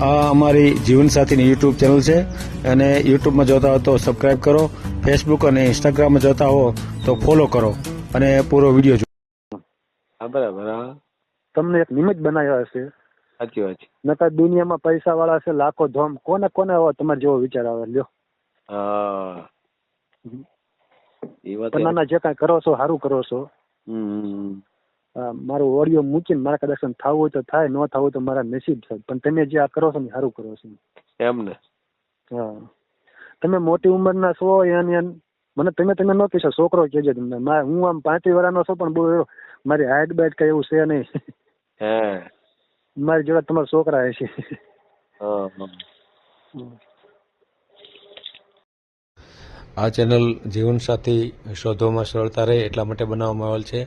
આ અમારી જીવનસાથીની YouTube channel છે. અને યુટ્યુબમાં જોતા હો તો સબસ્ક્રાઇબ કરો. ફેસબુક અને ઇન્સ્ટાગ્રામમાં જોતા હો તો ફોલો કરો. અને પૂરો વીડિયો જુઓ હા બરાબર હા. તમને એક નિમિત્ત બનાવ્યા હશે. સાચી વાત છે. નકર દુનિયામાં પૈસા વાળા છે લાખો ધોમ. કોને કોને આવો તમારે જેવો વિચાર આવે લ્યો. હા. એ વાત ના જે કાંઈ કરો છો સારું કરો છો. હમ. મારું ઓડિયો મૂકીને મારા કદાચ થવું હોય તો થાય ન થવું હોય તો મારા નસીબ છે. પણ તમે જે આ કરો છો ને સારું કરો છો. એમ ને? હા. તમે મોટી ઉંમરના છો યાન મને તમે તમે ન કહેશો છોકરો કહેજો તમને. હું આમ પાંત્રી વર્ષનો છું પણ બહુ મારી હાઈટ બાઈટ કઈ એવું છે નહીં. હે. મારી જોડે તમારા છોકરા હા. આ ચેનલ જીવનસાથી શોધોમાં સરળતા રહે એટલા માટે બનાવવામાં આવેલ છે.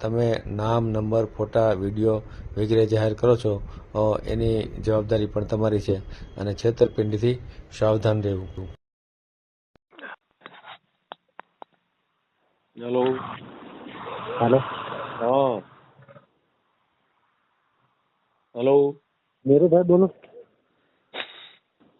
તમે નામ નંબર ફોટા વીડિયો વગેરે જાહેર કરો છો એની જવાબદારી પણ તમારી છે અને છેતરપિંડીથી સાવધાન રહેવું. હેલો હેલો હા. હેલો મેરુભાઈ બોલો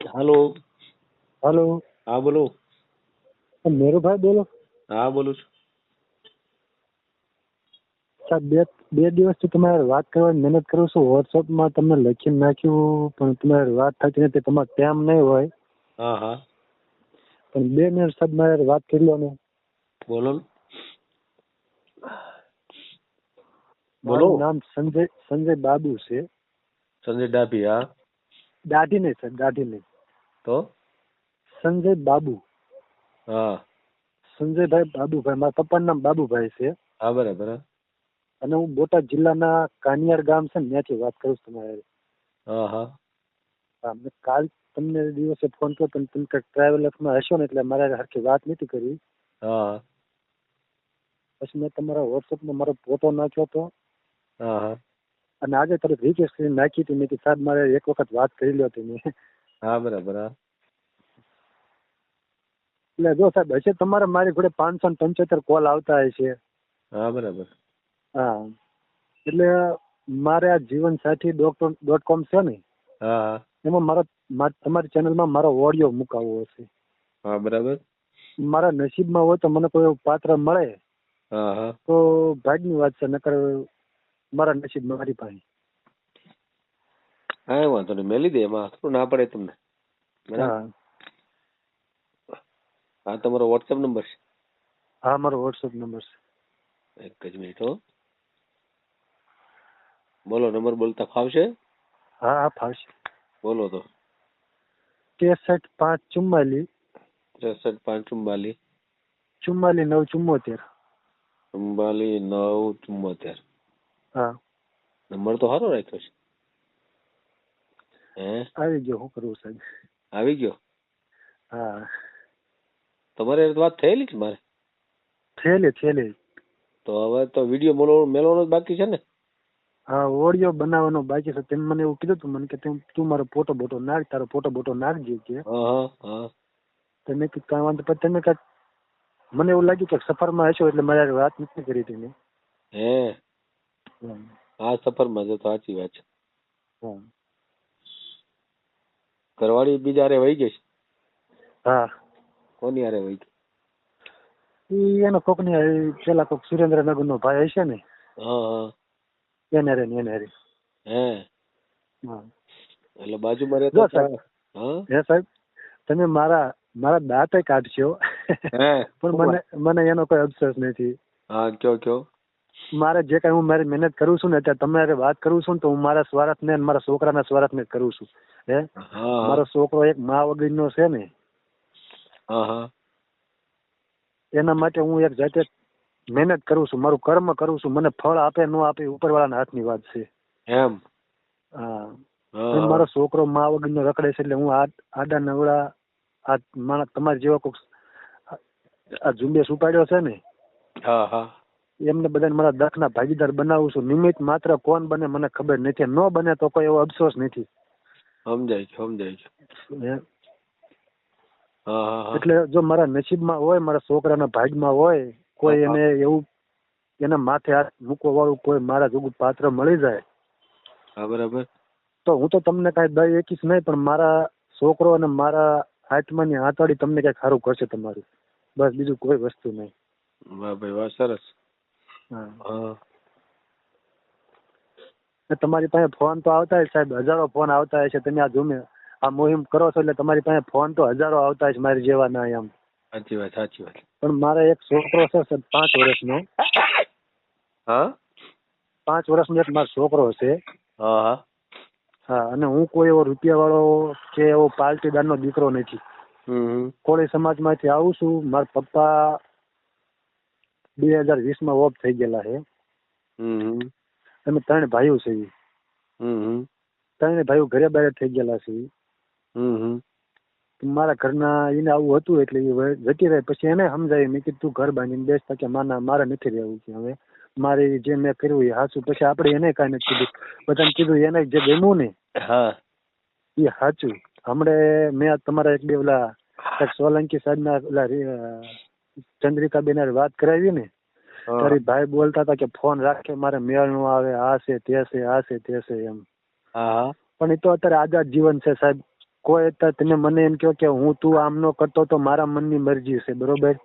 હેલો હેલો હા બોલો. મેરુભાઈ બોલો હા બોલું છું. સાહેબ બે બે દિવસથી તમારે વાત કરવાની મહેનત કરું છું. વોટ્સઅપમાં તમને લખીને નાખ્યું પણ તમારે વાત થતી નથી તમારે ટાઈમ નહીં હોય. હા હા. પણ બે મિનિટ સાહેબ મારે વાત કરી લો ને. બોલો બોલો. નામ સંજય સંજય બાબુ છે. સંજય ડાભી હા. દાઢી નહીં સાહેબ દાઢી નહીં. તો? સંજય બાબુ. હા. સંજયભાઈ બાબુભાઈ મારા પપ્પાનું નામ બાબુભાઈ છે. હા બરાબર. અને હું બોટાદ જિલ્લાના કાનિયાર ગામ છે ને ત્યાંથી વાત કરું છું તમારે. હા મેં કાલ તમને દિવસે ફોન કર્યો પણ તમે કંઈક ટ્રાવેલર્સમાં હશો ને એટલે મારે હરખી વાત નથી કરી. હા. પછી મેં તમારા વોટ્સઅપમાં મારો ફોટો નાખ્યો હતો. હા અને આજે તરત રિક્વેસ્ટ કરીને નાખી હતી મેં સાહેબ મારે એક વખત વાત કરી લો તમે. હા બરાબર હા. એટલે જો સાહેબ હશે તમારે મારી જોડે પાંચસો પંચોતેર કોલ આવતા હશે. હા બરાબર. હા. એટલે મારે આ જીવન સાથી ડોટ ડોટ કોમ છે ને હા. એમાં મારા તમારી ચેનલમાં મારો ઓડિયો મુકાવવો હશે. હા બરાબર. મારા નસીબમાં હોય તો મને કોઈ એવું પાત્ર મળે. હા તો ભાગની વાત છે નકર મારા નસીબ મારી પાસે. હા એ વાંધો નહીં. મેલી દે એમાં. થોડું ના પડે તમને. બરાબર? હા. તમારો વોટ્સએપ નંબર છે? હા મારો વોટ્સઅપ નંબર છે. એક જ મિનિટ હો. બોલો નંબર બોલતા ફાવશે? હા હા ફાવશે. બોલો તો. ત્રેસઠ પાંચ ચુમ્માલીસ ત્રેસઠ પાંચ ચુમ્બાલીસ ચુમ્માલીસ નવ ચુમ્મોતેર. ચુમ્બાલીસ નવ ચુમ્મોતેર. હા. નંબર તો સારો રાખ્યો છે. હે? આવી ગયો શું કરવું સાહેબ? આવી ગયો? હા. તમારે વાત થયેલી છે મારે? થયેલી થયેલી. તો હવે તો વીડિયો મેળવવાનો બાકી છે ને? હા ઓડિયો બનાવવાનો બાકી છે. તેમ મને એવું કીધું તું મને કે તું તું મારો ફોટો બોટો નાખ તારો ફોટો બોટો નાખજે કે. તો મેં કીધું કાંઈ વાંધો પછી તમે કાંઈક મને એવું લાગ્યું કે સફરમાં હશો એટલે મારે વાત નથી કરી હતી મેં. હે. હા સફરમાં છે તો સાચી વાત છે. ઘરવાળી બીજા હારે વહી ગઈ હા. કોની હારે વહી ગઈ? એનો કોકની પેલા કોક સુરેન્દ્રનગર નો ભાઈ હશે ને. હા હા. એને રે એને રે હે? હા. એટલે બાજુમાં રહેતો હે? સાહેબ તમે મારા મારા દાંતે કાઢશો. પણ મને મને એનો કોઈ અફસોસ નથી. હા કયો કયો? મારે જે કઈ હું મારી મહેનત કરું છું ને અત્યારે તમારે વાત કરું છું ને તો હું મારા સ્વાર્થ ને મારા છોકરાના સ્વાર્થ ને કરું છું. હે? મારો છોકરો એક મા વગર નો. છે ને એના માટે હું એક જાતે મહેનત કરું છું મારું કર્મ કરું છું મને ફળ આપે ન આપે ઉપરવાળાના હાથની વાત છે. એમ? હા. મારો છોકરો મા વગરનો રખડે છે એટલે હું આડા નવડા આ મારા તમારા જેવા કોક આ ઝુંબેશ ઉપાડ્યો છે ને હા હા. એમને બધાને મારા દખના ભાગીદાર બનાવું છું. નિમિત્ત માત્ર કોણ બને મને ખબર નથી. ન બને તો કોઈ એવો અફસોસ નથી. સમજાય છે સમજાય છે. એટલે જો મારા નસીબમાં હોય મારા છોકરાના ભાગમાં હોય કોઈ એને એવું એના માથે હાથ મૂકવા વાળું કોઈ મારા જોગું પાત્ર મળી જાય હા બરાબર. તો હું તો તમને કાંઈ દઈ એકીશ નહીં પણ મારા છોકરો અને મારા આત્માની આંતળી તમને કઈ સારું કરશે તમારું. બસ બીજું કોઈ વસ્તુ નહીં. વાહ ભાઈ વાહ સરસ. હા. હા. તમારી પાસે ફોન તો આવતા હોય સાહેબ હજારો ફોન આવતા હોય છે તમે આ જુમે આ મુહિમ કરો છો એટલે તમારી પાસે ફોન તો હજારો આવતા હોય છે મારી જેવા ના એમ. સાચી વાત સાચી વાત. પણ મારે એક છોકરો છે પાંચ વર્ષનો. હા? પાંચ વર્ષનો એક મારો છોકરો છે હા હા. હા અને હું કોઈ એવો રૂપિયા વાળો કે એવો પાલટીદારનો દીકરો નથી. હમ હમ. માંથી સમાજમાંથી આવું છું મારા પપ્પા બે હજાર વીસમાં ઓફ થઈ ગયેલા છે. અમે ત્રણ ભાઈઓ છે. ત્રણ ભાઈઓ ઘરે બહાર થઈ ગયેલા છે. મારા ઘરના એને આવું હતું એટલે એ જતી રહી. પછી એને સમજાવી મેં કીધું તું ઘર બાંધીને બેસ કે માના મારે નથી રહેવું કે હવે. મારે જે મેં કર્યું એ સાચું. પછી આપણે એને કાંઈ નથી કીધું. બધાને કીધું એને જે ગમ્યું ને એ સાચું. હમણે મેં તમારા એક બે ઓલા સોલંકી સાહેબના ઓલા ચંદ્રિકા બેન ચંદ્રિકાબેન વાત કરાવી ને તારી ભાઈ બોલતા હતા કે ફોન રાખે મારે મેળ નો આવે આ છે તે છે આ છે તે છે એમ. પણ એ તો અત્યારે આઝાદ જીવન છે સાહેબ. કોઈ તને મને એમ કહો કે હું તું આમ નો કરતો તો મારા મનની મરજી છે બરોબર?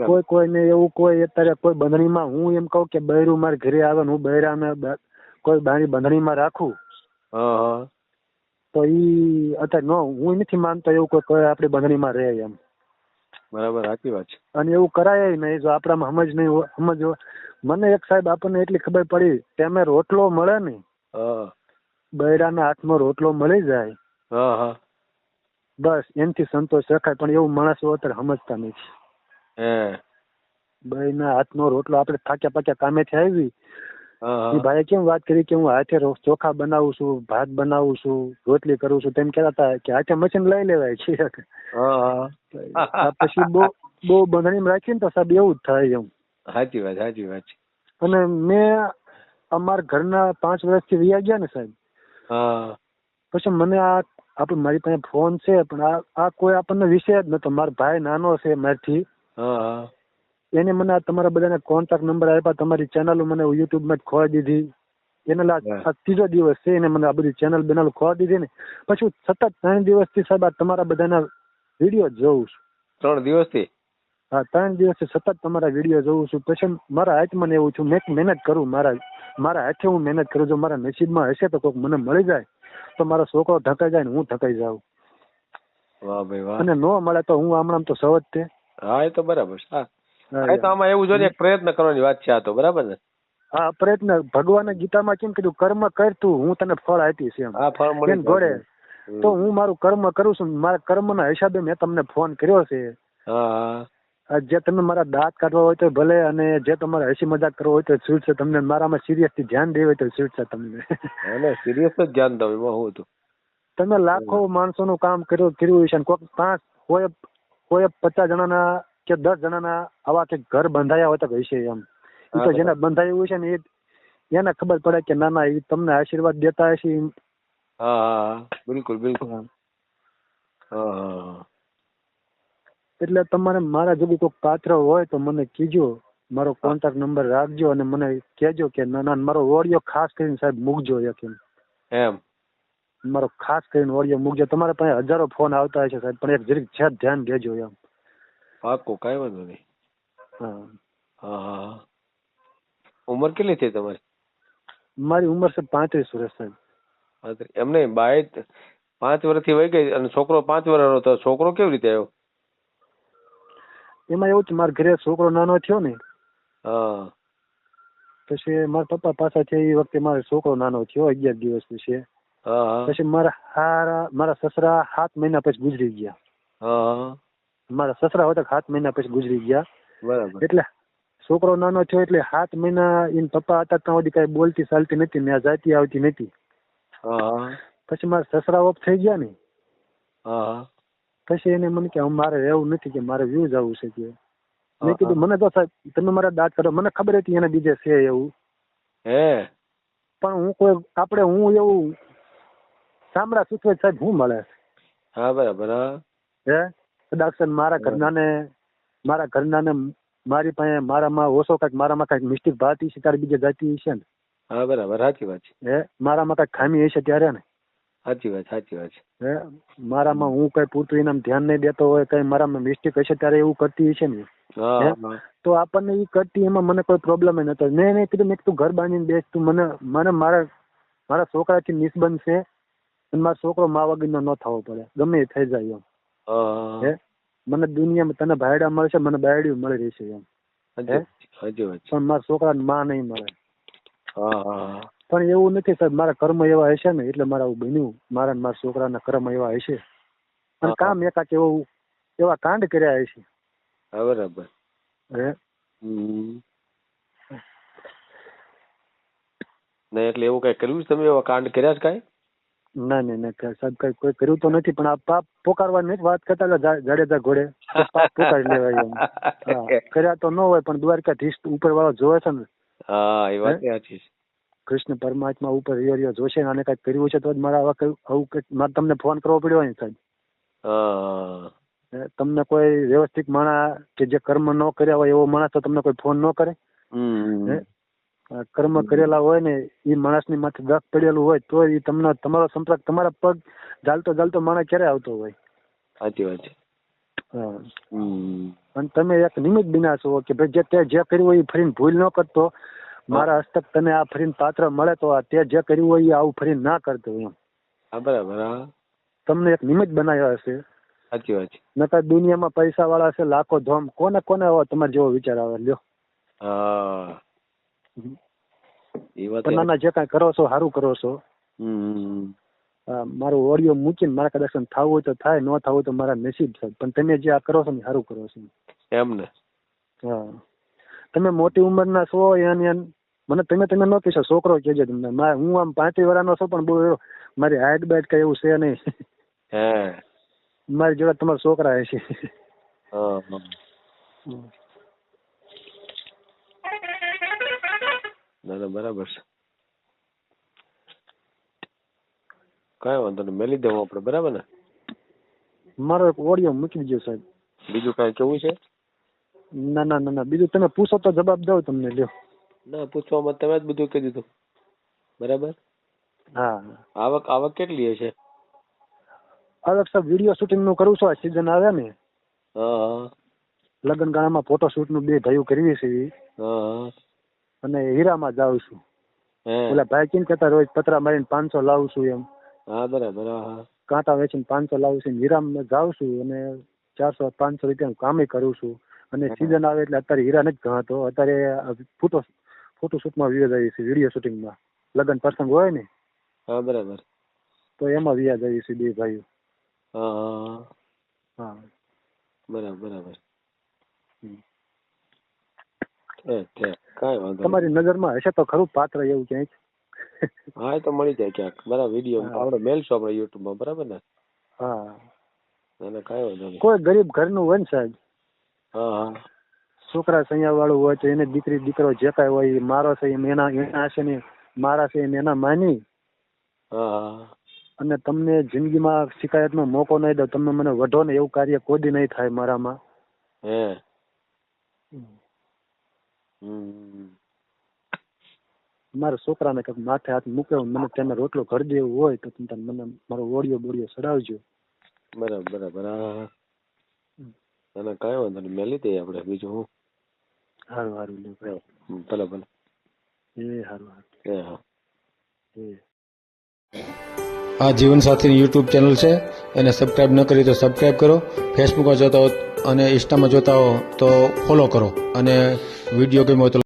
કોઈ કોઈ કોઈને એવું કોઈ અત્યારે કોઈ બંધણીમાં હું એમ કહું કે બૈરું મારે ઘરે આવે ને હું બૈરાને કોઈ બારી બંધણીમાં રાખું. તો ઈ અત્યારે નો હું નથી માનતો એવું કોઈ આપણી બંધણીમાં રહે એમ. બરાબર સાચી વાત છે. અને એવું કરાય નહીં જો આપણામાં સમજ નહીં હોય સમજ હોય મને એક સાહેબ આપણને એટલી ખબર પડી તેમે રોટલો મળે ને? બૈરાના હાથમાં રોટલો મળી જાય. બસ એનથી સંતોષ રખાય પણ એવું માણસો અત્યારે સમજતા નથી હે. બૈના હાથનો રોટલો આપણે થાક્યા પાક્યા કામેથી આવી. એ ભાઈએ કેમ વાત કરી કે હું હાથે ચોખા બનાવું છું ભાત બનાવું છું રોટલી કરું છું તેમ કહેતા હતા કે હાથે મશીન લઈ લેવાય છે. પછી બહુ બહુ બંધણીમાં રાખીને તો સાહેબ એવું જ થાય એમ. સાચી વાત સાચી વાત અને મેં અમારા ઘરના પાંચ વર્ષથી વ્યા ગયા ને સાહેબ. પછી મને આ આપણે મારી પાસે ફોન છે પણ આ આ કોઈ આપણને વિષય જ નતો. મારો ભાઈ નાનો છે મારથી. એને મને આ તમારા બધાના કોન્ટેક્ટ નંબર આપ્યા તમારી ચેનલ મને યુટ્યુબમાં જ ખોવા દીધી. એને આ ત્રીજો દિવસ છે એને મને આ બધી ચેનલ બેનલ ખોવા દીધી ને. પછી સતત ત્રણ દિવસથી સાહેબ આ તમારા બધાના વીડિયો જોઉં છું. ત્રણ દિવસથી? હા ત્રણ દિવસથી સતત તમારા વીડિયો જોઉં છું. પછી મારા હાથમાં એવું છું મેં મહેનત કરું મારા મારા હાથે હું મહેનત કરું જો મારા નસીબમાં હશે તો કોઈક મને મળી જાય. તો મારો છોકરો ઢકાઈ જાય ને હું ઢકાઈ જાઉં. વાહ ભાઈ વાહ. અને નો મળે તો હું હમણાં તો સવજ તે. હા એ તો બરાબર હા. એ તો આમાં એવું જોઈએ પ્રયત્ન કરવાની વાત છે આ તો બરાબર ને? હા પ્રયત્ન. ભગવાને ગીતામાં કેમ કીધું કર્મ કર તું હું તને ફળ આપીશ એમ. હા ફળ મળી ઘોડે તો હું મારું કર્મ કરું છું. મારા કર્મના હિસાબે મેં તમને ફોન કર્યો છે. હા. જે તમે મારા દાંત કાઢવા હોય તો ભલે અને જે તમારે હસી મજાક કરવો હોય તો છૂટ છે. તમને મારામાં સિરિયસથી ધ્યાન દેવું હોય તો છૂટ છે તમને. અને સિરિયસ જ ધ્યાન દઉં એમાં હું હતું. તમે લાખો માણસોનું કામ કર્યું કર્યું છે કોઈક પાંચ કોઈ કોઈ પચાસ જણાના કે દસ જણાના આવા કે ઘર બંધાયા હોય તો હશે એમ. એ તો જેને બંધાયું હોય છે ને એ એને ખબર પડે કે ના ના એ તમને આશીર્વાદ દેતા હશે હા બિલકુલ બિલકુલ. હા હા. એટલે તમારે મારા જેવું કોઈ પાત્ર હોય તો મને કીજો. મારો કોન્ટેક્ટ નંબર રાખજો અને મને કહેજો કે ના ના મારો ઓડિયો ખાસ કરીને સાહેબ મૂકજો એક એમ. મારો ખાસ કરીને ઓડિયો મૂકજો. તમારા પાસે હજારો ફોન આવતા હશે સાહેબ પણ એક જરીક છે ધ્યાન દેજો એમ. પાકો કાંઈ વાંધો નહીં. હા. હા ઉંમર કેટલી થઈ તમારી? મારી ઉંમર છે પાંત્રીસ વર્ષ સાહેબ. એમ નહીં બાય પાંચ વર્ષથી વહી ગઈ અને છોકરો પાંચ વર્ષનો તો છોકરો કેવી રીતે આવ્યો? એમાં એવું છે મારા ઘરે છોકરો નાનો થયો ને હા. પછી મારા પપ્પા પાછા છે એ વખતે મારો છોકરો નાનો થયો અગિયાર દિવસ હા પછી મારા હારા મારા સસરા સાત મહિના પછી ગુજરી ગયા. મારા સસરા હતા સાત મહિના પછી ગુજરી ગયા. બરાબર. એટલે છોકરો નાનો થયો એટલે સાત મહિના એન પપ્પા હતા ત્યાં સુધી કઈ બોલતી ચાલતી નથી ને જાતી આવતી નથી પછી મારા સસરા ઓફ થઈ ગયા ને પછી એને મને કે મારે રહેવું નથી કે મારે વ્યૂ જવું છે કે. મેં કીધું મને તો સાહેબ તમે મારા દાંત કરો મને ખબર હતી એને બીજે છે એવું. હે? પણ હું કોઈ આપણે હું એવું સાંભળા સૂચવે સાહેબ હું મળે? હા બરાબર હા. હે? કદાચ છે ને મારા ઘરનાને મારા ઘરનાને મારી પાસે મારામાં ઓછો કાંઈક મારામાં કાંઈક મિસ્ટેક ભાતી છે ત્યારે બીજે જાતી હશે ને? હા બરાબર સાચી વાત છે. હે? મારામાં કાંઈક ખામી હશે ત્યારે ને? સાચી વાત સાચી વાત છે. હે? મારામાં હું કઈ પૂરતું એનામાં ધ્યાન નહીં દેતો હોય કઈ મારામાં મિસ્ટેક હશે ત્યારે એવું કરતી હશે ને? તો આપણને એ કરતી એમાં મને કોઈ પ્રોબ્લેમ નતો મેં એને કીધું મેં તું ઘર બાંધીને બેસ તું મને મને મારા મારા છોકરાથી નિસ્બંધ છે અને મારો છોકરો મા વગરનો ન થવો પડે. ગમે એ થઈ જાય એમ. હે મને દુનિયામાં તને ભાયડા મળશે મને બાયડિયું મળી રહેશે એમ. પણ મારા છોકરાને માં નહીં મળે. હા હા. પણ એવું નથી સાહેબ મારા કર્મ એવા હશે ને એટલે મારા આવું બન્યું. મારા ને મારા છોકરાના કર્મ એવા હશે. અને કામ એકાક એવું એવા કાંડ કર્યા હશે. બરાબર. હે? એટલે એવું કઈ કર્યું તમે એવા કાંડ કર્યા છે કઈ? ના ના ના સાહેબ કઈ કોઈ કર્યું તો નથી પણ આ પાપ પોકારવાની વાત કરતા જાડેજા ઘોડે પાપ પોકારી લેવાય કર્યા તો ન હોય પણ દ્વારકાધીશ ઉપર વાળો જોવે છે ને. હા એ વાત સાચી છે. કૃષ્ણ પરમાત્મા ઉપર રિયો રિયો જોશે અને કંઈક કર્યું છે તો જ મારા આવા કઈ- મારે તમને ફોન કરવો પડ્યો હોય ને સાહેબ. તમને કોઈ વ્યવસ્થિત માણસ કે જે કર્મ ન કર્યા હોય એવો માણસ તો તમને કોઈ ફોન ન કરે? કર્મ કરેલા હોય ને એ માણસની માથે દખ પડેલું હોય તો એ તમને તમારો સંપર્ક તમારા પગ ચાલતો ચાલતો માણસ ક્યારે આવતો હોય? સાચી વાત છે. અને તમે એક નિમિત્ત બિના છો કે ભાઈ જે તે જે કર્યું હોય એ ફરીને ભૂલ ન કરતો મારા હસ્તક તને આ ફરીને પાત્ર મળે તો આ તે જે કર્યું હોય એ આવું ફરીને ના કરતો એમ. હા બરાબર હા. તમને એક નિમિત્ત બનાવ્યા હશે. સાચી વાત છે. નકર દુનિયામાં પૈસા વાળા છે લાખો ધોમ. કોને કોને આવો તમારે જેવો વિચાર આવે લ્યો. હા. એ વાત પણ જે કાંઈ કરો છો સારું કરો છો. હમ મારું ઓડિયો મૂકીને મારા કદાચ થવું હોય તો થાય ન થવું તો મારા નસીબ છે. પણ તમે જે આ કરો છો ને સારું કરો છો. એમ ને. હા. તમે મોટી ઉંમરના છો એન- મને તમે તમે ન કહેશો છોકરો કહેજો તમને મારે હું આમ પાંત્રી વર્ષનો છું પણ બહુ એવો- મારી હાઈટ બાઈટ કઈ એવું છે નહીં. હે. મારી જોડે તમારા છોકરા છે. ના બરાબર છે. કાંઈ વાંધો નહીં મેલી દેવું આપણે બરાબર ને? મારો એક ઓડિયો મૂકી દીજો સાહેબ. બીજું કાંઈ કેવું છે? ના ના ના ના બીજું તમે પૂછો તો જવાબ દઉં તમને લ્યો. ના પૂછવામાં તમે જ બધું કહી દીધું. બરાબર? હા. આવક આવક કેટલી હશે? હવે સાહેબ વીડિયો શૂટિંગનું કરું છું આ સીઝન આવે ને. હા. લગ્ન ગાળામાં ફોટો શૂટનું બે ભાઈઓ કરવી છે. હા. અને હીરામાં જાઉં છું. ઓલા ભાઈ કેમ કહેતા રોજ પતરા મારીને પાંચસો લાવું છું એમ. હા બરાબર હા કાંટા વેચીને પાંચસો લાવું છું હીરામાં જાઉં છું અને ચારસો પાંચસો રૂપિયાનું કામે કરું છું. અને સીઝન આવે એટલે અત્યારે હીરા નથી ગણાતો. અત્યારે ફોટો ફોટો શૂટમાં જઈએ છીએ વીડિયો શૂટિંગમાં લગ્ન પ્રસંગ હોય ને હા બરાબર. તો એમાં વ્યાજ જઈએ છીએ બે ભાઈઓ. હા બરાબર બરાબર. તમારી નજરમાં હશે તો ખરું પાત્ર એવું ક્યાંક હા એ તો મળી જાય ક્યાંક. બરાબર વીડિયો. આપણે મેલશું આપણે યુટ્યુબમાં બરાબર ને? હા. એને કાંઈ વાંધો નહીં. કોઈ ગરીબ ઘરનું હોય ને સાહેબ? હા હા. છોકરા સૈયા વાળું હોય તો એને દીકરી દીકરો જે કાંઈ હોય એ મારો છે એમ એના એના હશે ને મારા છે એમ એના માની. અને તમને જિંદગીમાં શિકાયતનો મોકો નહીં દો તમે મને વઢો ને એવું કાર્ય કોદી નહીં થાય મારામાં. હે. હમ. મારા છોકરાને કંઈક માથે હાથ મૂક્યો મને તેને રોટલો ઘર દેવું હોય તો તમે મને મારો ઓડિયો બોડિયો ચડાવજો બરાબર બરાબર. અને કાંઈ વાંધો નહીં. મેલી દઈએ આપણે બીજું હું? સારું સારું લ્યો ભાઈ ભલે ભલે. એ સારું સારું એ હા. એ. આ યુટ્યુબ ચેનલ છે એને સબસ્ક્રાઇબ ન કરી તો સબસ્ક્રાઇબ કરો. ફેસબુકમાં જોતા હો અને ઇન્સ્ટામાં જોતા હો તો ફોલો કરો અને વીડિયો ગમ્યો હોય તો